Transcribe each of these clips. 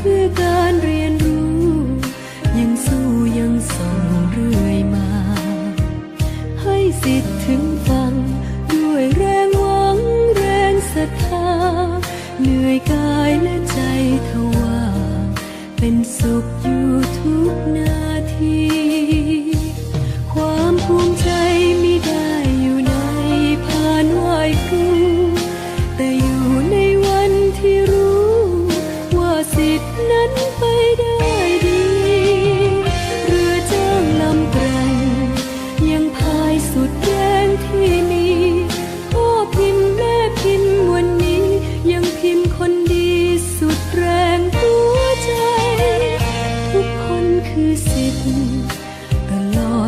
เทียนเพื่อการเรียนรู้ ยังสู้ยังส่งเรื่อยมา ให้สิทธิ์ถึงฟัง ด้วยแรงหวังแรงศรัทธา เหนื่อยกายและใจทว่า เป็นสุขอยู่ทุกนาที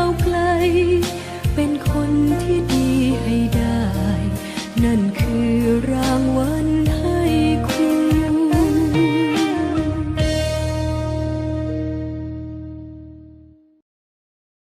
ว